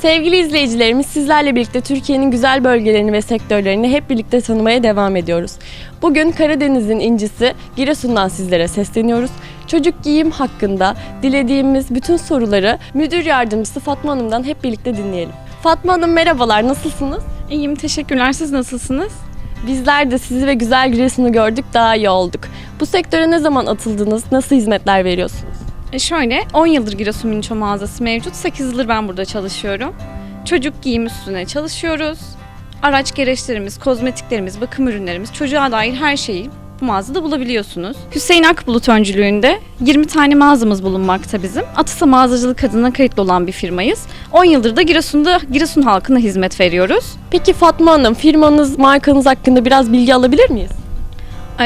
Sevgili izleyicilerimiz sizlerle birlikte Türkiye'nin güzel bölgelerini ve sektörlerini hep birlikte tanımaya devam ediyoruz. Bugün Karadeniz'in incisi Giresun'dan sizlere sesleniyoruz. Çocuk giyim hakkında dilediğimiz bütün soruları müdür yardımcısı Fatma Hanım'dan hep birlikte dinleyelim. Fatma Hanım merhabalar, nasılsınız? İyiyim teşekkürler. Siz nasılsınız? Bizler de sizi ve güzel Giresun'u gördük, daha iyi olduk. Bu sektöre ne zaman atıldınız, nasıl hizmetler veriyorsunuz? E şöyle 10 yıldır Giresun Minço mağazası mevcut. 8 yıldır ben burada çalışıyorum. Çocuk giyim üstüne çalışıyoruz. Araç gereçlerimiz, kozmetiklerimiz, bakım ürünlerimiz, çocuğa dair her şeyi bu mağazada bulabiliyorsunuz. Hüseyin Akbulut öncülüğünde 20 tane mağazamız bulunmakta bizim. Atısa Mağazacılık adına kayıtlı olan bir firmayız. 10 yıldır da Giresun'da Giresun halkına hizmet veriyoruz. Peki Fatma Hanım, firmanız, markanız hakkında biraz bilgi alabilir miyiz?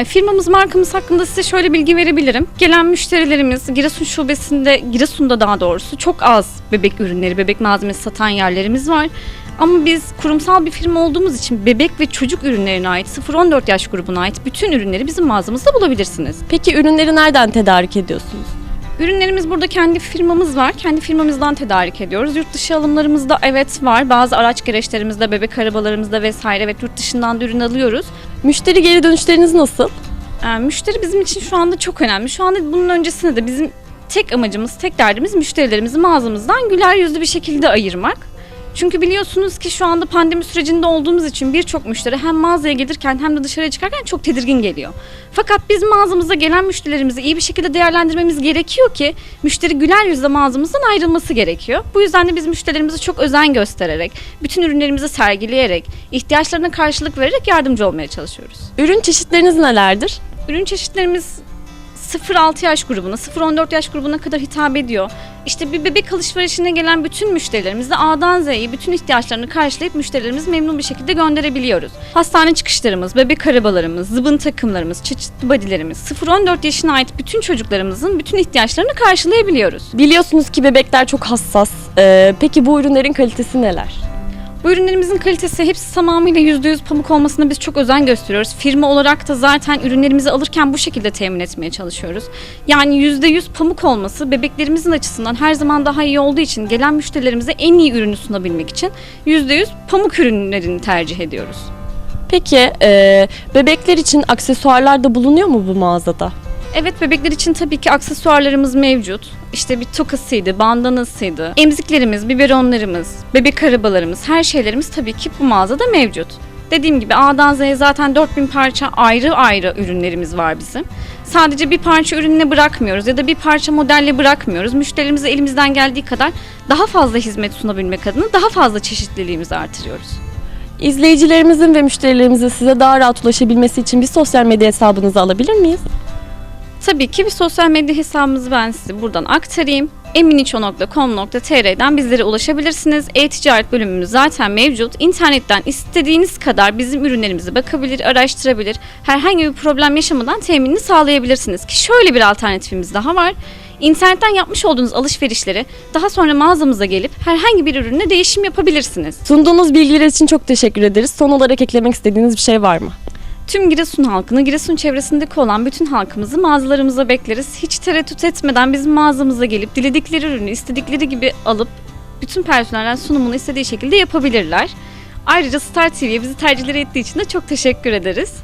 Firmamız, markamız hakkında size şöyle bilgi verebilirim. Gelen müşterilerimiz Giresun şubesinde, Giresun'da daha doğrusu çok az bebek ürünleri, bebek malzemesi satan yerlerimiz var. Ama biz kurumsal bir firma olduğumuz için bebek ve çocuk ürünlerine ait 0-14 yaş grubuna ait bütün ürünleri bizim mağazamızda bulabilirsiniz. Peki ürünleri nereden tedarik ediyorsunuz? Ürünlerimiz burada kendi firmamız var. Kendi firmamızdan tedarik ediyoruz. Yurt dışı alımlarımızda evet var. Bazı araç gereçlerimizde, bebek arabalarımızda vesaire evet yurt dışından da ürün alıyoruz. Müşteri geri dönüşleriniz nasıl? Ee, müşteri bizim için şu anda çok önemli. Şu anda bunun öncesinde de bizim tek amacımız, tek derdimiz müşterilerimizi mağazamızdan güler yüzlü bir şekilde ayırmak. Çünkü biliyorsunuz ki şu anda pandemi sürecinde olduğumuz için birçok müşteri hem mağazaya gelirken hem de dışarıya çıkarken çok tedirgin geliyor. Fakat biz mağazamıza gelen müşterilerimizi iyi bir şekilde değerlendirmemiz gerekiyor ki müşteri güler yüzle mağazamızdan ayrılması gerekiyor. Bu yüzden de biz müşterilerimize çok özen göstererek, bütün ürünlerimizi sergileyerek, ihtiyaçlarına karşılık vererek yardımcı olmaya çalışıyoruz. Ürün çeşitleriniz nelerdir? Ürün çeşitlerimiz 0-6 yaş grubuna, 0-14 yaş grubuna kadar hitap ediyor. İşte bir bebek alışverişine gelen bütün müşterilerimiz de A'dan Z'ye bütün ihtiyaçlarını karşılayıp müşterilerimizi memnun bir şekilde gönderebiliyoruz. Hastane çıkışlarımız, bebek arabalarımız, zıbın takımlarımız, çeşitli bodylerimiz, 0-14 yaşına ait bütün çocuklarımızın bütün ihtiyaçlarını karşılayabiliyoruz. Biliyorsunuz ki bebekler çok hassas. Ee, peki bu ürünlerin kalitesi neler? Bu ürünlerimizin kalitesi hepsi tamamıyla %100 pamuk olmasına biz çok özen gösteriyoruz. Firma olarak da zaten ürünlerimizi alırken bu şekilde temin etmeye çalışıyoruz. Yani %100 pamuk olması bebeklerimizin açısından her zaman daha iyi olduğu için gelen müşterilerimize en iyi ürünü sunabilmek için %100 pamuk ürünlerini tercih ediyoruz. Peki e, bebekler için aksesuarlar da bulunuyor mu bu mağazada? Evet bebekler için tabii ki aksesuarlarımız mevcut. İşte bir tokasıydı, bandanasıydı, emziklerimiz, biberonlarımız, bebek arabalarımız, her şeylerimiz tabii ki bu mağazada mevcut. Dediğim gibi A'dan Z'ye zaten 4000 parça ayrı ayrı ürünlerimiz var bizim. Sadece bir parça ürününe bırakmıyoruz ya da bir parça modelle bırakmıyoruz. Müşterimize elimizden geldiği kadar daha fazla hizmet sunabilmek adına daha fazla çeşitliliğimizi artırıyoruz. İzleyicilerimizin ve müşterilerimizin size daha rahat ulaşabilmesi için bir sosyal medya hesabınızı alabilir miyiz? Tabii ki bir sosyal medya hesabımızı ben size buradan aktarayım. eminiço.com.tr'den bizlere ulaşabilirsiniz. E-ticaret bölümümüz zaten mevcut. İnternetten istediğiniz kadar bizim ürünlerimize bakabilir, araştırabilir. Herhangi bir problem yaşamadan teminini sağlayabilirsiniz. Ki şöyle bir alternatifimiz daha var. İnternetten yapmış olduğunuz alışverişleri daha sonra mağazamıza gelip herhangi bir ürünle değişim yapabilirsiniz. Sunduğunuz bilgiler için çok teşekkür ederiz. Son olarak eklemek istediğiniz bir şey var mı? Tüm Giresun halkını, Giresun çevresindeki olan bütün halkımızı mağazalarımıza bekleriz. Hiç tereddüt etmeden bizim mağazamıza gelip diledikleri ürünü istedikleri gibi alıp bütün personelden sunumunu istediği şekilde yapabilirler. Ayrıca Star TV'ye bizi tercihleri ettiği için de çok teşekkür ederiz.